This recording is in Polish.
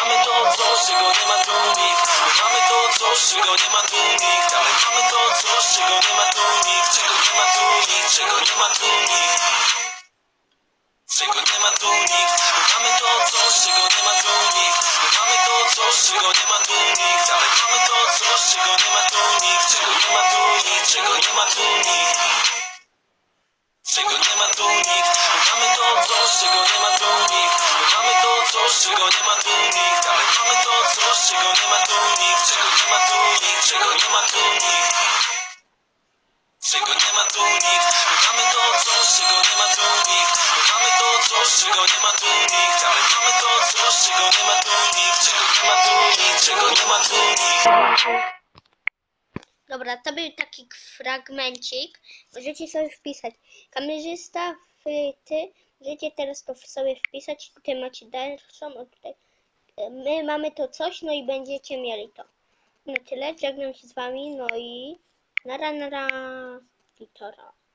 Mamy to coś, czego nie ma tu nikt Mamy to coś, czego nie ma tu nikt mamy to coś, czego nie ma tu nikt Czego nie ma tu nikt, czego nie ma tu nikt Czego nie ma tu nikt Mamy to coś, czego nie ma tu nikt Mamy to coś, czego nie ma tu nikt mamy to coś, czego nie ma tu nikt Czego nie ma tu nikt, czego nie ma tu nikt czego nie ma tu nikt Ale mamy to coś, czego nie ma tu nikt Czego nie ma tu nikt, czego nie ma tu nikt Czego nie ma tu nikt Mamy to coś, czego nie ma tu nikt Mamy to coś, czego nie ma tu nikt Ale mamy to coś, czego nie ma tu nikt Czego nie ma tu nikt, czego nie ma tu nikt Dobra, to był taki fragmencik. Możecie sobie wpisać. Kamerzysta w ty. Możecie teraz to sobie wpisać. Tutaj macie dalszą. Tutaj. E, My mamy to coś, no i będziecie mieli to. Na tyle. Żegnam się z wami. No i nara nara. I to raz.